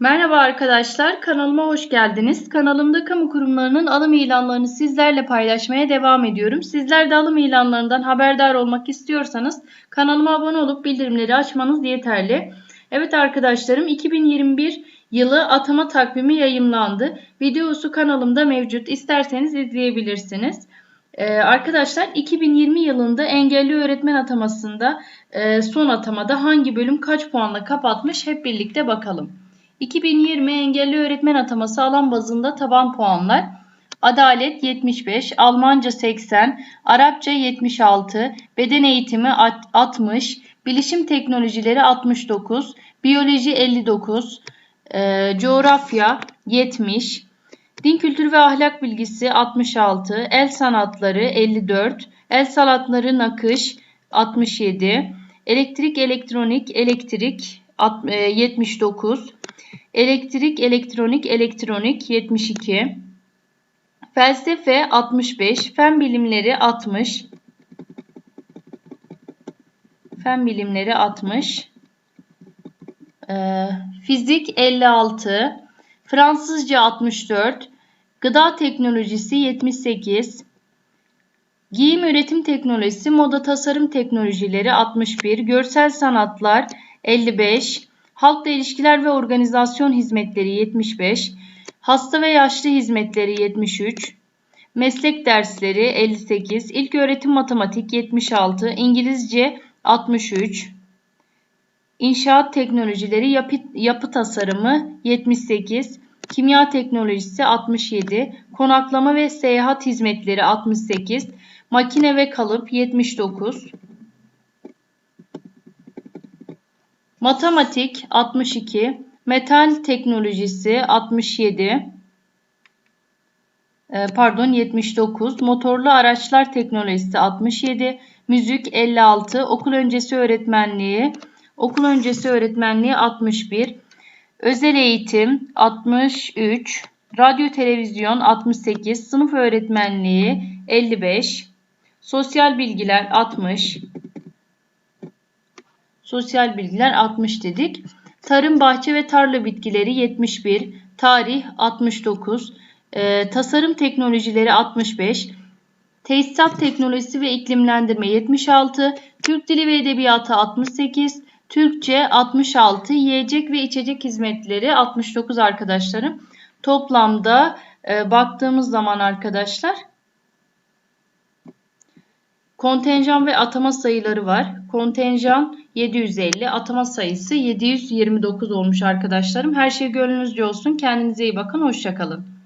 Merhaba arkadaşlar, kanalıma hoş geldiniz. Kanalımda kamu kurumlarının alım ilanlarını sizlerle paylaşmaya devam ediyorum. Sizler de alım ilanlarından haberdar olmak istiyorsanız kanalıma abone olup bildirimleri açmanız yeterli. Evet arkadaşlarım, 2021 yılı atama takvimi yayımlandı. Videosu kanalımda mevcut. İsterseniz izleyebilirsiniz. Ee, arkadaşlar 2020 yılında engelli öğretmen atamasında e, son atamada hangi bölüm kaç puanla kapatmış hep birlikte bakalım. 2020 engelli öğretmen ataması alan bazında taban puanlar. Adalet 75, Almanca 80, Arapça 76, beden eğitimi 60, bilişim teknolojileri 69, biyoloji 59, e, coğrafya 70, din kültürü ve ahlak bilgisi 66, el sanatları 54, el sanatları nakış 67, elektrik elektronik elektrik 79, Elektrik, elektronik, elektronik 72. Felsefe 65. Fen bilimleri 60. Fen bilimleri 60. Ee, fizik 56. Fransızca 64. Gıda teknolojisi 78. Giyim üretim teknolojisi, moda tasarım teknolojileri 61. Görsel sanatlar 55. Halkla ilişkiler ve organizasyon hizmetleri 75, hasta ve yaşlı hizmetleri 73, meslek dersleri 58, ilk öğretim matematik 76, İngilizce 63, inşaat teknolojileri yapı, yapı tasarımı 78, kimya teknolojisi 67, konaklama ve seyahat hizmetleri 68, makine ve kalıp 79, Matematik 62, metal teknolojisi 67, e, pardon 79, motorlu araçlar teknolojisi 67, müzik 56, okul öncesi öğretmenliği, okul öncesi öğretmenliği 61, özel eğitim 63, radyo televizyon 68, sınıf öğretmenliği 55, sosyal bilgiler 60, Sosyal bilgiler 60 dedik. Tarım, bahçe ve tarla bitkileri 71. Tarih 69. E, tasarım teknolojileri 65. Tesisat teknolojisi ve iklimlendirme 76. Türk dili ve edebiyatı 68. Türkçe 66. Yiyecek ve içecek hizmetleri 69 arkadaşlarım. Toplamda e, baktığımız zaman arkadaşlar kontenjan ve atama sayıları var. Kontenjan 750. Atama sayısı 729 olmuş arkadaşlarım. Her şey gönlünüzce olsun. Kendinize iyi bakın. Hoşçakalın.